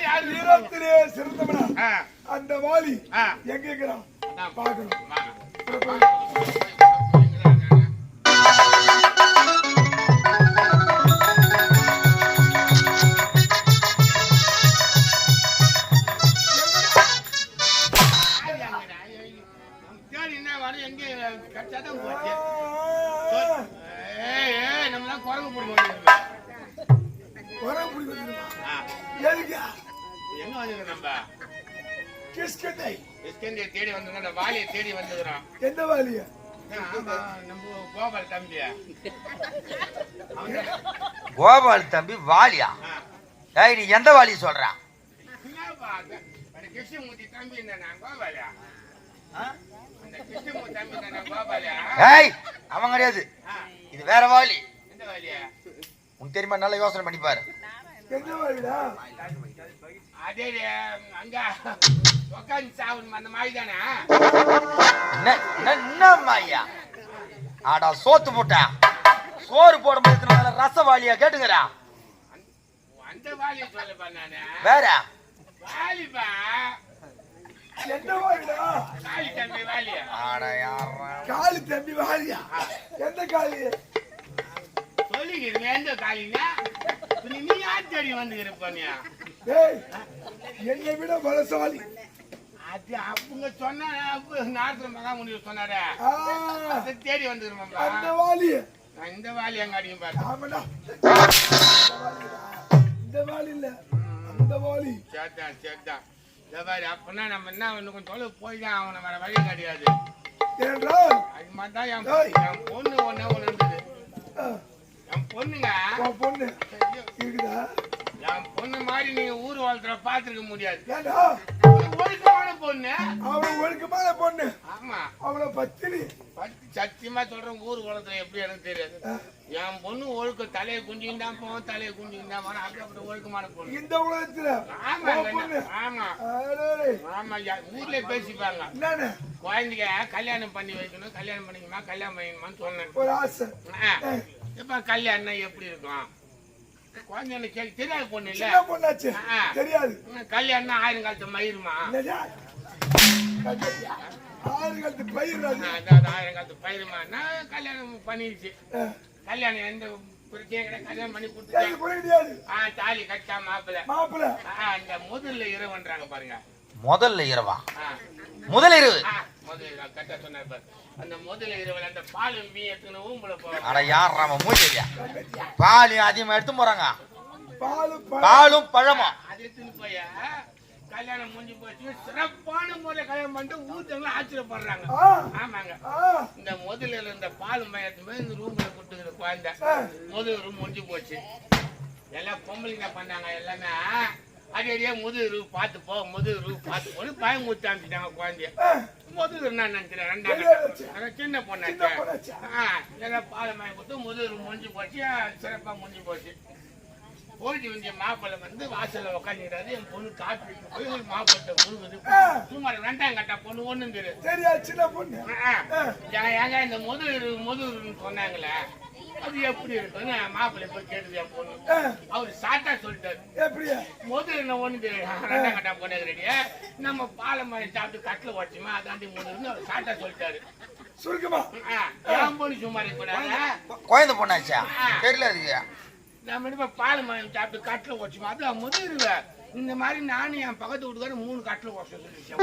பலசாலி யாரு? வீரத்திலே சிறந்தவனா? அந்த வாலி. எங்க இருக்கிறான்? நம்மளாம் குரங்கு பிடிக்க எதுக்கு? எங்க வந்துருக்கோம் நம்ம? கிஷ்கண்டை எஸ்கேந்தியை தேடி வந்துருக்கோம் அந்த வாலியை தேடி வந்துருக்கிறோம் எந்த வாலிய ஆமா நம்ம கோபால் தம்பி வாலியா. ஏய் நீ எந்த வாலி சொல்ற? என்னப்பா அது? அந்த கிருஷ்ணமூர்த்தி தம்பி என்ன கோபாலா? அந்த கிருஷ்ணமூர்த்தி தம்பி என்ன கோபாலா? ஏய் அவன் கிடையாது. இது வேற வாலி. உனக்கு தெரியுமா நல்லா யோசனை பண்ணி பாரு. எந்த வாலிடா? அதே அங்க உக்காந்து சாவணும் அந்த மாதிரி தானே? என்ன என்ன- என்ன ஐயா ஆடா சோத்து முட்டை சோறு போடும் போது ரச வாலியா கேட்டுங்கடா அந்த வாலியை சொல்லப்பா நானு. வேற? வாலிப்பா? எந்த வாலிடா? காளி தம்பி வாலியா? ஆட யாரா காளி தம்பி வாலியா? எந்த காளி சொல்லிக்கிறீங்க எந்த காளினா நீ யார் தேடி வந்துக்கிற பண்ணியா டேய் என்னை விட பலசாலி அது அவங்க சொன்ன நாரத்துல மகா முடிவு சொன்னாரே. அதை தேடி வந்துக்கிறோம்ப்பா அந்த வாலி இந்த வாலி எங்க அடிக்கும் பாரு. இந்த வாலி இல்ல. அந்த வாலி. சேர்த்தான் சேர்த்தான் இந்த மாதிரி அப்பனா நம்ம என்ன இன்னும் கொஞ்சம் தொலைவு போய் தான் அவனை வேற வழி கிடையாது. அது மாதிரி தான் என் பொண்ணு இருந்தது ஆ, என் பொண்ணுங்க. உன் பொண்ணு. இருக்குதா? என் பொண்ணு மாதிரி நீங்க ஊர் வாழ்த்துல பாத்துருக்க முடியாது. ஒழுக்கமான பொண்ணு. அவளை ஒழுக்கமான பொண்ணு. ஆமா. அவளை பத்தினி. பத்து சத்தியமா சொல்றேன் ஊர் குளத்துல எப்படி எனக்கு தெரியாது. என் பொண்ணு ஒழுக்க தலையை குஞ்சிக்கிட்டு தான் போவோம் தலையை குஞ்சிக்கிட்டு தான் போனோம் அப்படி அப்படி ஒழுக்கமான பொண்ணு. இந்த உலகத்துல ஆமா ஆமா. ஆமா ஊர்லயே பேசிப்பாங்க. குழந்தைங்க கல்யாணம் பண்ணி வைக்கணும் கல்யாணம் பண்ணிக்கணுமா கல்யாணம் பண்ணிக்கணுமான்னு சொன்னேன். ஒரு ஆசை. ஆ. இப்ப கல்யாணம் எப்படி இருக்கும்? குழந்தை கேள்வி தெரியாத பொண்ணு இல்ல? சின்ன பொண்ணாச்சு. ஆ. தெரியாது. கல்யாணம் ஆயிரம் காலத்து மயிருமா. ஆறு காலத்து பயிர் ஆயிரம் காலத்து பயிருமா நான் கல்யாணம் பண்ணிடுச்சு. கல்யாணம் எந்த கல்யாணம் பண்ணி எனக்கு கொடுத்துட்டேன் கூட கிடையாது? ஆ தாலி கட்டா மாப்பிள்ள மாப்பிள்ள அந்த முதல்ல இரவுன்றாங்க பாருங்க. முதல்ல இரவா. முதல் இரவு? முதல்ல கரெக்டா சொன்னார் பாரு. அந்த முதல்ல இரவுல அந்த பால் மீ எடுத்துன்னு ஊம்புல போவாங்க அட யார் பாலையும் எடுத்து போறாங்க. பாலும் பழமும். அது எடுத்துன்னு போய்? கல்யாணம் முடிஞ்சு போச்சு. சிறப்பான முறையில் கல்யாணம் பண்ணிட்டு ஊத்தவங்க ஆச்சரியப்படுறாங்க. ஆமாங்க. இந்த முதல்ல இந்த பால் மயத்து போய் இந்த ரூம்ல கொடுத்துக்கிற குழந்தை. முதல் ரூம் முடிஞ்சு போச்சு. எல்லாம் பொம்பளைங்க பண்ணாங்க எல்லாமே. அடி அடியே முதுகு ரூ பார்த்து போ முதுகு ரூ பார்த்து போன்னு பயம் ஊற்றி அனுப்பிச்சிட்டாங்க குழந்தைய. முதுகு என்ன நினைக்கிறேன் சின்ன பொண்ணாச்சு. கொடுத்து முதுகு முடிஞ்சு போச்சு சிறப்பா முடிஞ்சு போச்சு. போயிட்டு வந்து மாப்பிள்ளை வந்து வாசல்ல உட்காந்துக்கிறாரு என் பொண்ணு காப்பி போய் ஒரு மாப்பிள்ளை முழுகுது. சும்மா ரெண்டாம் கட்டா பொண்ணு ஒண்ணும் தெரியாது தெரியாது சின்ன பொண்ணு. ஏங்க இந்த முதுகு முதுகுன்னு சொன்னாங்களே. அது எப்படி இருக்குன்னு மாப்பிள்ளை போய் கேட்டது என் பொண்ணு அவர் சாட்டா சொல்லிட்டாரு. எப்படியா? முதல்ல என்ன ஒண்ணு தெரியும் ரெண்டாம் கட்டா பொண்ணு நம்ம பாலை மாதிரி சாப்பிட்டு கட்டில வச்சுமா அதாண்டி முதுகுன்னு அவர் சாட்டா சொல்லிட்டாரு. சுருக்கமா. என் பொண்ணு சும்மா இருக்கக்கூடாது குழந்தை பொண்ணாச்சா தெரியல அதுக்கு நம்ம இப்ப பால் மயம் சாப்பிட்டு கட்டில வச்சுமா அது முதுகுல இந்த மாதிரி நானும் என் பக்கத்து வீட்டுக்காரர் மூணு கட்டில சொல்லிச்சேன்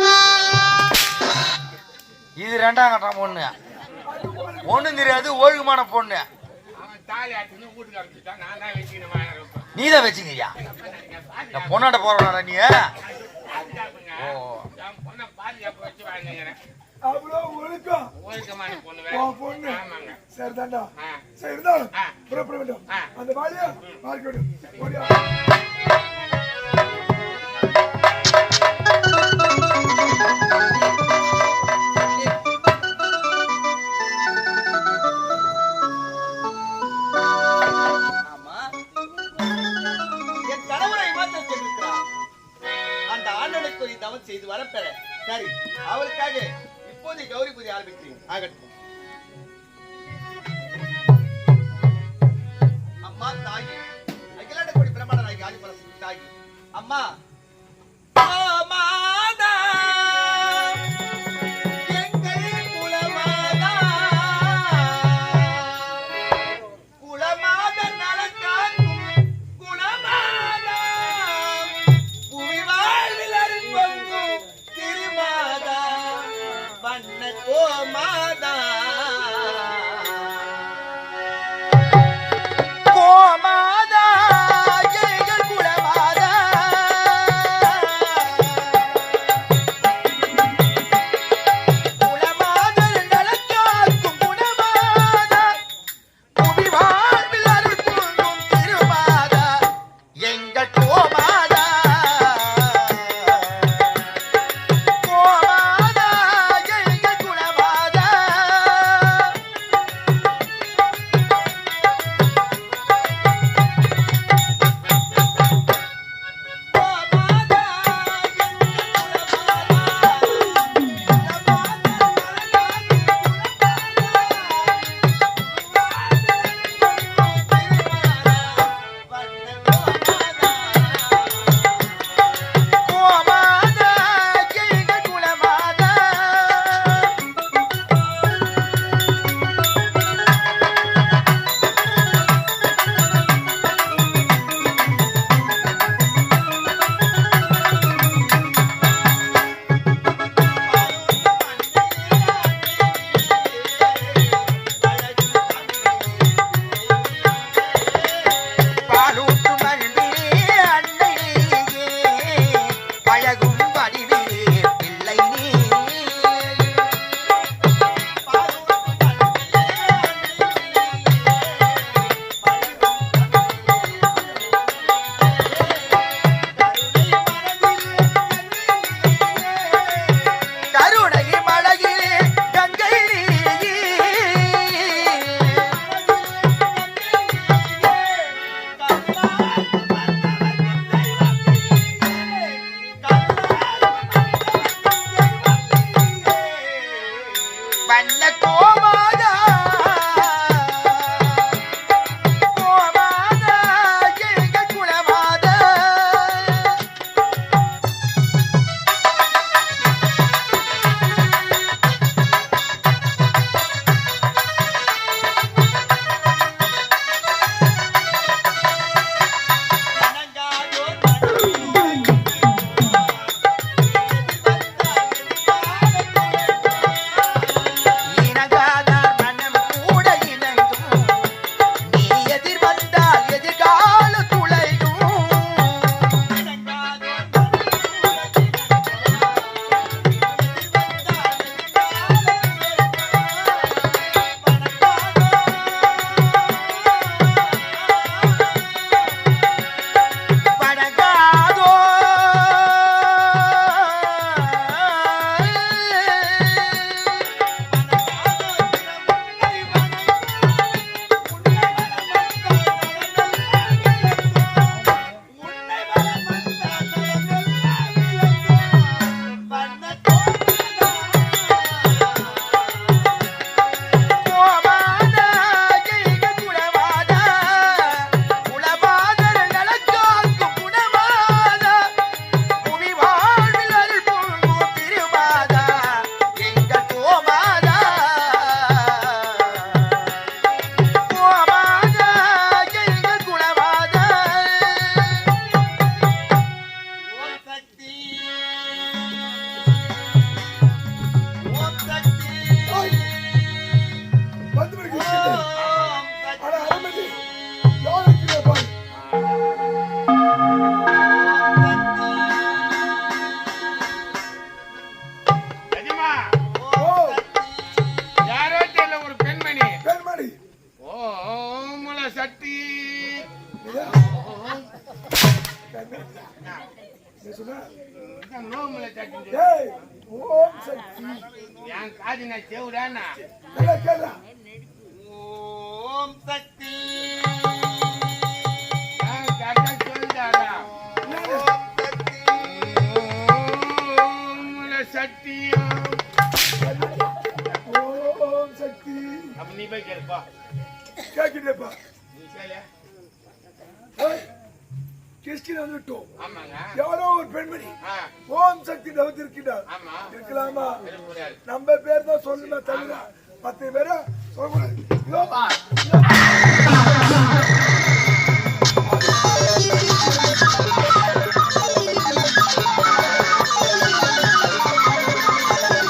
இது ரெண்டாம் கட்டம் பொண்ணு. ஒண்ணும் தெரியாது ஒழுக்கமான பொண்ணு. நீ தான் வச்சுக்கிறியா இந்த பொண்ணாட்ட போறவனாடா நீ. ஓ. அவ்வளோ ஒழுக்கம். பொண்ணு ஆ. சரி இருந்தாலும். புறப்பட வேண்டும். அந்த வாலியா பார்க்க வேண்டும் ஓடியா. அவளுக்கு வரப்பெற சரி அவளுக்காக இப்போது கௌரி பூஜை ஆரம்பிக்கிறேன். ஆகட்டும். அம்மா தாயி அகிலாண்ட கோடி பிரமாண நாயகி ஆதிபரசு தாயி. அம்மா ও মাদা கண்ண கோ చెవురానా ఓం శక్తి நீ போய் கேளுப்பா கேட்கிட்டேப்பா கிறிஸ்டின் வந்துட்டோம். ஆமாங்க. எவ்வளவு பெண்மணி. ஓம் சக்தி தவத்திருக்கிறார் இருக்கலாமா? நம்ம பேர் தான் சொல்லுங்க தவிர பத்து பேரா? சொல்ல முடியாது